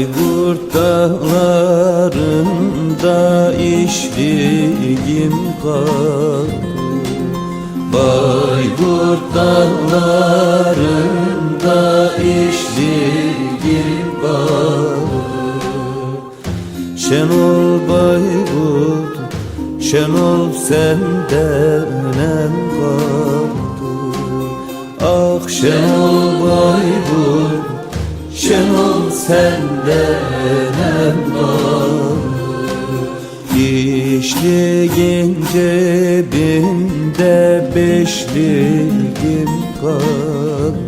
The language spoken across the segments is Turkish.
Bayburt dağlarında işligim kaldı Bayburt dağlarında işligim kaldı Şen ol Bayburt, şen senden en kaldı Ah şen ol Bayburt Şenol senden en kaldı İşliğin cebinde beşliğim kaldı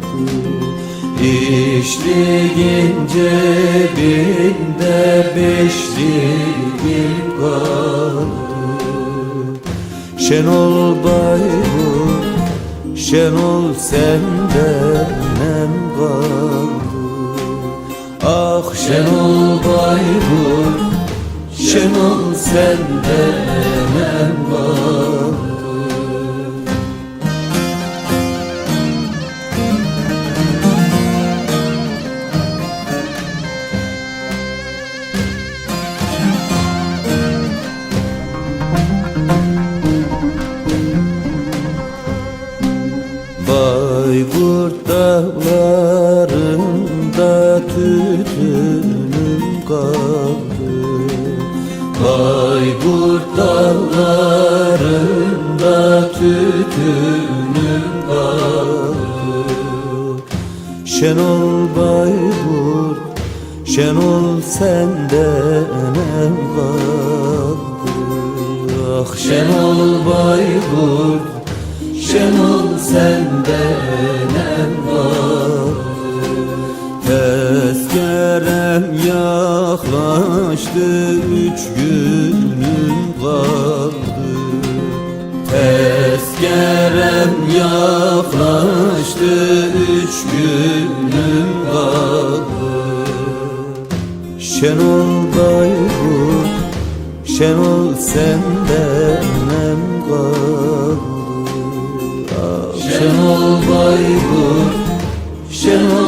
İşliğin cebinde beşliğim kaldı Şenol Bayburt, Şenol senden em kaldı Ah Şenol Bayburt, Şenol senden em kaldı Bayburt dağlarında tütünüm kaldı. Bayburt dağlarında tütünüm kaldı. Şenol Bayburt, Şenol senden em Ah Şenol Bayburt, Şenol senden em Tezkerem yaklaştı üç günüm kaldı. Tezkerem yaklaştı üç günüm kaldı. Şenol Bayburt, Şenol senden em kaldı. Şenol Bayburt, Şenol senden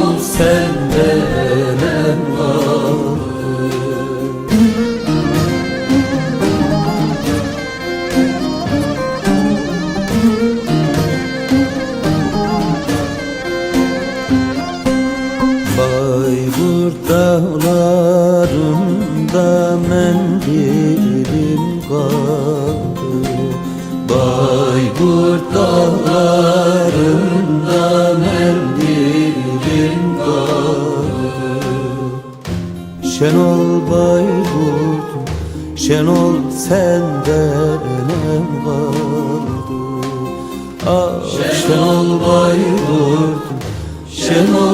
Şenol Bayburt, Şenol senden em kaldı Ah Şenol Bayburt, Şenol